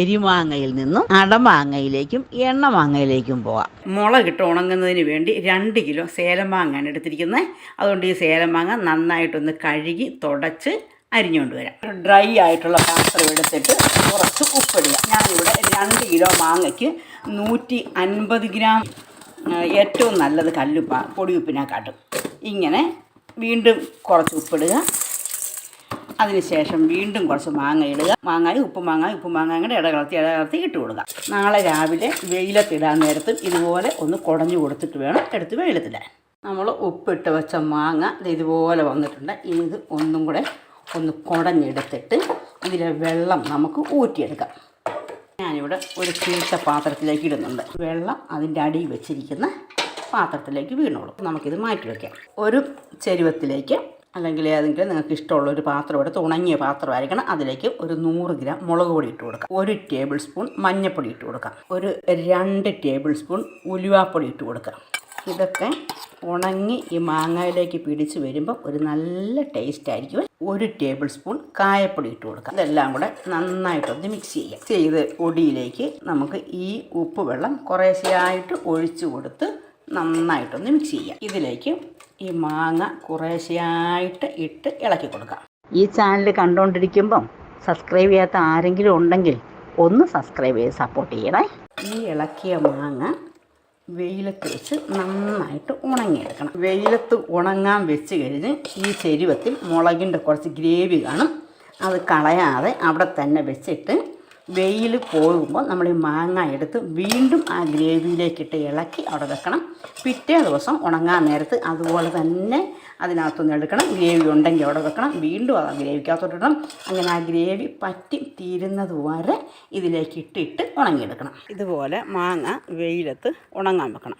എരിമാങ്ങയിൽ നിന്നും അടമാങ്ങയിലേക്കും എണ്ണമാങ്ങയിലേക്കും പോവാം. മുളകിട്ട് ഉണങ്ങുന്നതിന് വേണ്ടി രണ്ട് കിലോ സേലം മാങ്ങയാണ് എടുത്തിരിക്കുന്നത്. അതുകൊണ്ട് ഈ സേലമാങ്ങ നന്നായിട്ടൊന്ന് കഴുകി തുടച്ച് അരിഞ്ഞുകൊണ്ട് വരാം. ഡ്രൈ ആയിട്ടുള്ള പാത്രം എടുത്തിട്ട് കുറച്ച് ഉപ്പിടുക. ഞാനിവിടെ രണ്ട് കിലോ മാങ്ങയ്ക്ക് നൂറ്റി അൻപത് ഗ്രാം ഏറ്റവും നല്ലത് കല്ലുപ്പ പൊടിയുപ്പിനെക്കാട്ടും. ഇങ്ങനെ വീണ്ടും കുറച്ച് ഉപ്പിടുക. അതിനുശേഷം വീണ്ടും കുറച്ച് മാങ്ങ ഇടുക. മാങ്ങായി ഉപ്പ് മാങ്ങ ഉപ്പ് മാങ്ങ കൂടെ ഇടകലർത്തി ഇടകലർത്തി ഇട്ട് കൊടുക്കുക. നാളെ രാവിലെ വെയിലത്തിടാൻ നേരത്തും ഇതുപോലെ ഒന്ന് കുടഞ്ഞു കൊടുത്തിട്ട് വേണം എടുത്ത് വെയിലത്തിടാൻ. നമ്മൾ ഉപ്പിട്ട് വെച്ച മാങ്ങ ഇതുപോലെ വന്നിട്ടുണ്ട്. ഇത് ഒന്നും കൂടെ ഒന്ന് കുടഞ്ഞെടുത്തിട്ട് ഇതിലെ വെള്ളം നമുക്ക് ഊറ്റിയെടുക്കാം. ഞാനിവിടെ ഒരു ചീത്ത പാത്രത്തിലേക്ക് ഇടുന്നുണ്ട്. വെള്ളം അതിന്റെ അടിയിൽ വെച്ചിരിക്കുന്ന പാത്രത്തിലേക്ക് വീണോളൂ. നമുക്കിത് മാറ്റി വയ്ക്കാം ഒരു ചെരുവത്തിലേക്ക് അല്ലെങ്കിൽ ഏതെങ്കിലും നിങ്ങൾക്ക് ഇഷ്ടമുള്ള ഒരു പാത്രം എടുത്ത് ഉണങ്ങിയ പാത്രമായിരിക്കണം അതിലേക്ക് ഒരു നൂറ് ഗ്രാം മുളക് പൊടി ഇട്ട് കൊടുക്കാം. ഒരു ടേബിൾ സ്പൂൺ മഞ്ഞൾപ്പൊടി ഇട്ട് കൊടുക്കാം. ഒരു രണ്ട് ടേബിൾ സ്പൂൺ ഉലുവാപ്പൊടി ഇട്ട് കൊടുക്കാം. ഇതൊക്കെ ഉണങ്ങി ഈ മാങ്ങയിലേക്ക് പിടിച്ച് വരുമ്പോൾ ഒരു നല്ല ടേസ്റ്റ് ആയിരിക്കും. ഒരു ടേബിൾ സ്പൂൺ കായപ്പൊടി ഇട്ട് കൊടുക്കാം. ഇതെല്ലാം കൂടെ നന്നായിട്ടൊന്ന് മിക്സ് ചെയ്യാം. ചെയ്ത് ഒടിയിലേക്ക് നമുക്ക് ഈ ഉപ്പ് വെള്ളം കുറേശ്ശെയായിട്ട് ഒഴിച്ചു കൊടുത്ത് നന്നായിട്ടൊന്ന് മിക്സ് ചെയ്യാം. ഇതിലേക്ക് ഈ മാങ്ങ കുറേശ്ശെയായിട്ട് ഇട്ട് ഇളക്കി കൊടുക്കാം. ഈ ചാനൽ കണ്ടുകൊണ്ടിരിക്കുമ്പം സബ്സ്ക്രൈബ് ചെയ്യാത്ത ആരെങ്കിലും ഉണ്ടെങ്കിൽ ഒന്ന് സബ്സ്ക്രൈബ് ചെയ്ത് സപ്പോർട്ട് ചെയ്യണേ. ഈ ഇളക്കിയ മാങ്ങ വെയിലത്ത് വെച്ച് നന്നായിട്ട് ഉണങ്ങിയെടുക്കണം. വെയിലത്ത് ഉണങ്ങാൻ വെച്ച് കഴിഞ്ഞ് ഈ ചെരുവത്തിൽ മുളകിന്റെ കുറച്ച് ഗ്രേവി കാണും. അത് കളയാതെ അവിടെ തന്നെ വെച്ചിട്ട് വെയിൽ പോകുമ്പോൾ നമ്മൾ ഈ മാങ്ങ എടുത്ത് വീണ്ടും ആ ഗ്രേവിയിലേക്കിട്ട് ഇളക്കി അവിടെ വെക്കണം. പിറ്റേ ദിവസം ഉണങ്ങാൻ നേരത്ത് അതുപോലെ തന്നെ അതിനകത്തുനിന്ന് എടുക്കണം. ഗ്രേവി ഉണ്ടെങ്കിൽ അവിടെ വെക്കണം. വീണ്ടും അത് ഗ്രേവിക്കകത്തോട്ട് ഇടണം. അങ്ങനെ ആ ഗ്രേവി പറ്റി തീരുന്നത് വരെ ഇതിലേക്ക് ഇട്ടിട്ട് ഉണങ്ങിയെടുക്കണം. ഇതുപോലെ മാങ്ങ വെയിലത്ത് ഉണങ്ങാൻ വെക്കണം.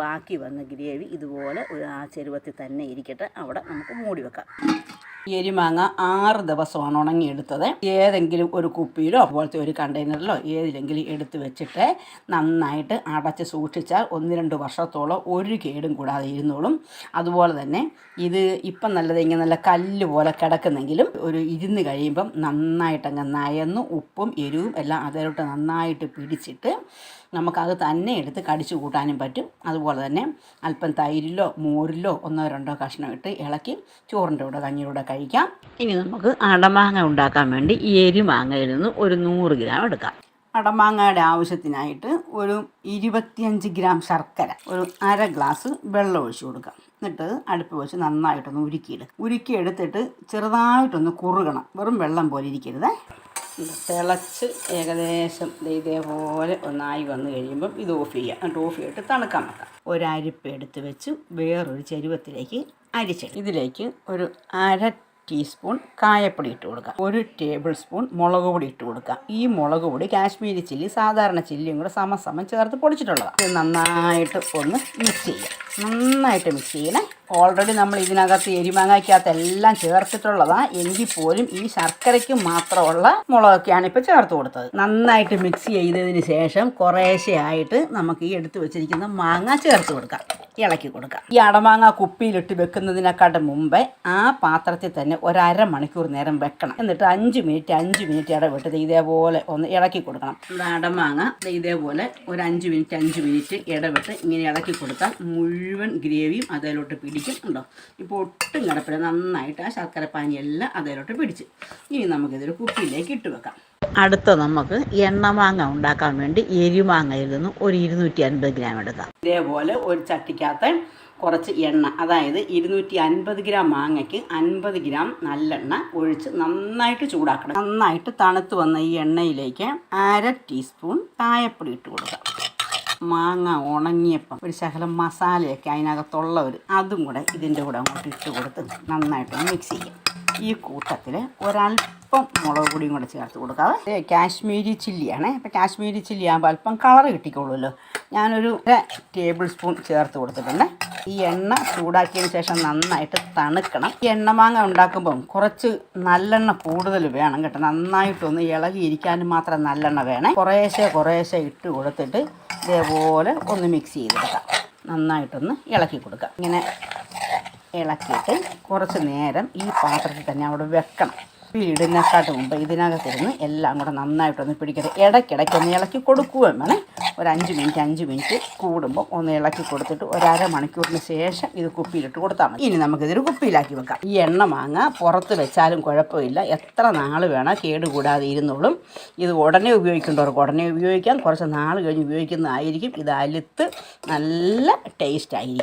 ബാക്കി വന്ന ഗ്രേവി ഇതുപോലെ ഒരു ആ ചെരുവത്തിൽ തന്നെ ഇരിക്കട്ടെ. അവിടെ നമുക്ക് മൂടി വെക്കാം. എരിമാങ്ങ ആറ് ദിവസമാണ് ഉണങ്ങിയെടുത്തത്. ഏതെങ്കിലും ഒരു കുപ്പിയിലോ അതുപോലത്തെ ഒരു കണ്ടെയ്നറിലോ ഏതിലെങ്കിലും എടുത്ത് വെച്ചിട്ട് നന്നായിട്ട് അടച്ച് സൂക്ഷിച്ചാൽ ഒന്ന് രണ്ട് വർഷത്തോളം ഒരു കേടും കൂടാതെ ഇരുന്നോളും. അതുപോലെ തന്നെ ഇത് ഇപ്പം നല്ലത് ഇങ്ങനെ നല്ല കല്ല് പോലെ കിടക്കുന്നെങ്കിലും ഒരു ഇരുന്ന് കഴിയുമ്പം നന്നായിട്ടങ്ങ് നയന്ന് ഉപ്പും എരിവും എല്ലാം അതിലോട്ട് നന്നായിട്ട് പിടിച്ചിട്ട് നമുക്കത് തന്നെ എടുത്ത് കടിച്ചു കൂട്ടാനും പറ്റും. അതുപോലെ തന്നെ അല്പം തൈരിലോ മോരിലോ ഒന്നോ രണ്ടോ കഷ്ണം ഇട്ട് ഇളക്കി ചോറിന്റെ കൂടെ കഞ്ഞിയുടെ കഴിക്കാം. ഇനി നമുക്ക് അടമാങ്ങ ഉണ്ടാക്കാൻ വേണ്ടി ഈ എരിമാങ്ങയിൽ നിന്ന് ഒരു നൂറ് ഗ്രാം എടുക്കാം. അടമാങ്ങയുടെ ആവശ്യത്തിനായിട്ട് ഒരു ഇരുപത്തിയഞ്ച് ഗ്രാം ശർക്കര ഒരു അര ഗ്ലാസ് വെള്ളം ഒഴിച്ചു കൊടുക്കാം. എന്നിട്ട് അടുപ്പ് വെച്ച് നന്നായിട്ടൊന്ന് ഉരുക്കിയിടുക ഉരുക്കിയെടുത്തിട്ട് ചെറുതായിട്ടൊന്ന് കുറുകണം. വെറും വെള്ളം പോലെ ഇരിക്കരുത്. തിളച്ച് ഏകദേശം ഇതേപോലെ ഒന്നായി വന്നു കഴിയുമ്പം ഇത് ഓഫ് ചെയ്യുക എന്നിട്ട് ഓഫ് ചെയ്തിട്ട് തണുക്കാൻ വെക്കാം. ഒരരിപ്പ് എടുത്ത് വെച്ച് വേറൊരു ചരുവത്തിലേക്ക് അരിച്ചിട്ട് ഇതിലേക്ക് ഒരു അര ടീസ്പൂൺ കായപ്പൊടി ഇട്ട് കൊടുക്കുക ഒരു ടേബിൾ സ്പൂൺ മുളക് പൊടി ഇട്ട് കൊടുക്കുക ഈ മുളക് പൊടി കാശ്മീരി ചില്ലി സാധാരണ ചില്ലിയും കൂടെ സമസമം ചേർത്ത് പൊടിച്ചിട്ടുള്ളതാണ്. ഇത് നന്നായിട്ട് ഒന്ന് മിക്സ് ചെയ്യുക നന്നായിട്ട് മിക്സ് ചെയ്യണേ. ഓൾറെഡി നമ്മൾ ഇതിനകത്ത് എരിമാങ്ങയ്ക്കകത്ത് എല്ലാം ചേർത്തിട്ടുള്ളതാണ് എങ്കിൽ പോലും ഈ ശർക്കരയ്ക്ക് മാത്രമുള്ള മുളകൊക്കെയാണ് ഇപ്പോൾ ചേർത്ത് കൊടുത്തത്. നന്നായിട്ട് മിക്സ് ചെയ്തതിന് ശേഷം കുറേശ്ശെയായിട്ട് നമുക്ക് ഈ എടുത്തു വെച്ചിരിക്കുന്ന മാങ്ങ ചേർത്ത് കൊടുക്കാം. ഇളക്കി കൊടുക്കാം. ഈ അടമാങ്ങ കുപ്പിയിലിട്ട് വെക്കുന്നതിനെക്കാട്ടും മുമ്പേ ആ പാത്രത്തിൽ തന്നെ ഒരര മണിക്കൂർ നേരം വെക്കണം. എന്നിട്ട് അഞ്ച് മിനിറ്റ് അഞ്ച് മിനിറ്റ് ഇടവിട്ട് ദേ ഇതേപോലെ ഒന്ന് ഇളക്കി കൊടുക്കണം. നമ്മുടെ അടമാങ്ങ ഇതേപോലെ ഒരു അഞ്ച് മിനിറ്റ് അഞ്ച് മിനിറ്റ് ഇടവിട്ട് ഇങ്ങനെ ഇളക്കി കൊടുത്താൽ മുഴുവൻ ഗ്രേവിയും അതിലോട്ട് പിടിക്കും. ഉണ്ടോ ഇപ്പോൾ ഒട്ടും കിടപ്പില്ല. നന്നായിട്ട് ആ ശർക്കര പാനിയെല്ലാം അതിലോട്ട് പിടിച്ച്. ഇനി നമുക്കിതൊരു കുപ്പിയിലേക്ക് ഇട്ട് വെക്കാം. അടുത്ത നമുക്ക് എണ്ണമാങ്ങ ഉണ്ടാക്കാൻ വേണ്ടി എരിമാങ്ങയിൽ നിന്ന് ഒരു ഇരുന്നൂറ്റി അൻപത് ഗ്രാം എടുക്കാം. ഇതേപോലെ ഒരു ചട്ടിക്കകത്ത് കുറച്ച് എണ്ണ അതായത് ഇരുന്നൂറ്റി അൻപത് ഗ്രാം മാങ്ങയ്ക്ക് അൻപത് ഗ്രാം നല്ലെണ്ണ ഒഴിച്ച് നന്നായിട്ട് ചൂടാക്കണം. നന്നായിട്ട് തണുത്ത് വന്ന ഈ എണ്ണയിലേക്ക് അര ടീസ്പൂൺ കായപ്പൊടി ഇട്ട് കൊടുക്കാം. മാങ്ങ ഉണങ്ങിയപ്പം ഒരു ശകലം മസാലയൊക്കെ അതിനകത്തുള്ള ഒരു അതും കൂടെ ഇതിന്റെ കൂടെ അങ്ങോട്ട് ഇട്ട് കൊടുത്ത് നന്നായിട്ട് മിക്സ് ചെയ്യാം. ഈ കൂട്ടത്തിൽ ഒരല്പം മുളക് പൊടിയും കൂടെ ചേർത്ത് കൊടുക്കാതെ കാശ്മീരി ചില്ലിയാണ്. അപ്പോൾ കാശ്മീരി ചില്ലി ആകുമ്പോൾ അല്പം കളർ കിട്ടിക്കോളുമല്ലോ. ഞാനൊരു ടേബിൾ സ്പൂൺ ചേർത്ത് കൊടുത്തിട്ടുണ്ട്. ഈ എണ്ണ ചൂടാക്കിയതിന് ശേഷം നന്നായിട്ട് തണുക്കണം. ഈ എണ്ണമാങ്ങ ഉണ്ടാക്കുമ്പം കുറച്ച് നല്ലെണ്ണ കൂടുതൽ വേണം കേട്ടോ. നന്നായിട്ടൊന്ന് ഇളകിയിരിക്കാനും മാത്രം നല്ലെണ്ണ വേണേ. കുറേശ്ശെ കുറേശ്ശെ ഇട്ട് കൊടുത്തിട്ട് ഇതേപോലെ ഒന്ന് മിക്സ് ചെയ്തെടുക്കാം. നന്നായിട്ടൊന്ന് ഇളക്കി കൊടുക്കാം. ഇങ്ങനെ ഇളക്കിയിട്ട് കുറച്ച് നേരം ഈ പാത്രത്തിൽ തന്നെ അവിടെ വെക്കണം. ഇടുന്നേക്കാട്ട് മുമ്പ് ഇതിനകത്തിരുന്ന് എല്ലാം കൂടെ നന്നായിട്ടൊന്ന് പിടിക്കരുത്. ഇടയ്ക്കിടയ്ക്ക് ഒന്ന് ഇളക്കി കൊടുക്കുകയും വേണം. ഒരു അഞ്ച് മിനിറ്റ് അഞ്ച് മിനിറ്റ് കൂടുമ്പോൾ ഒന്ന് ഇളക്കി കൊടുത്തിട്ട് ഒരര മണിക്കൂറിന് ശേഷം ഇത് കുപ്പിയിലിട്ട് കൊടുത്താൽ മതി. ഇനി നമുക്കിതൊരു കുപ്പിയിലാക്കി വെക്കാം. ഈ എണ്ണ മാങ്ങ പുറത്ത് വെച്ചാലും കുഴപ്പമില്ല. എത്ര നാൾ വേണം കേടുകൂടാതെ ഇരുന്നോളും. ഇത് ഉടനെ ഉപയോഗിക്കേണ്ടവർക്ക് ഉടനെ ഉപയോഗിക്കാം. കുറച്ച് നാൾ കഴിഞ്ഞ് ഉപയോഗിക്കുന്നതായിരിക്കും. ഇത് അലുത്ത് നല്ല ടേസ്റ്റ് ആയിരിക്കും.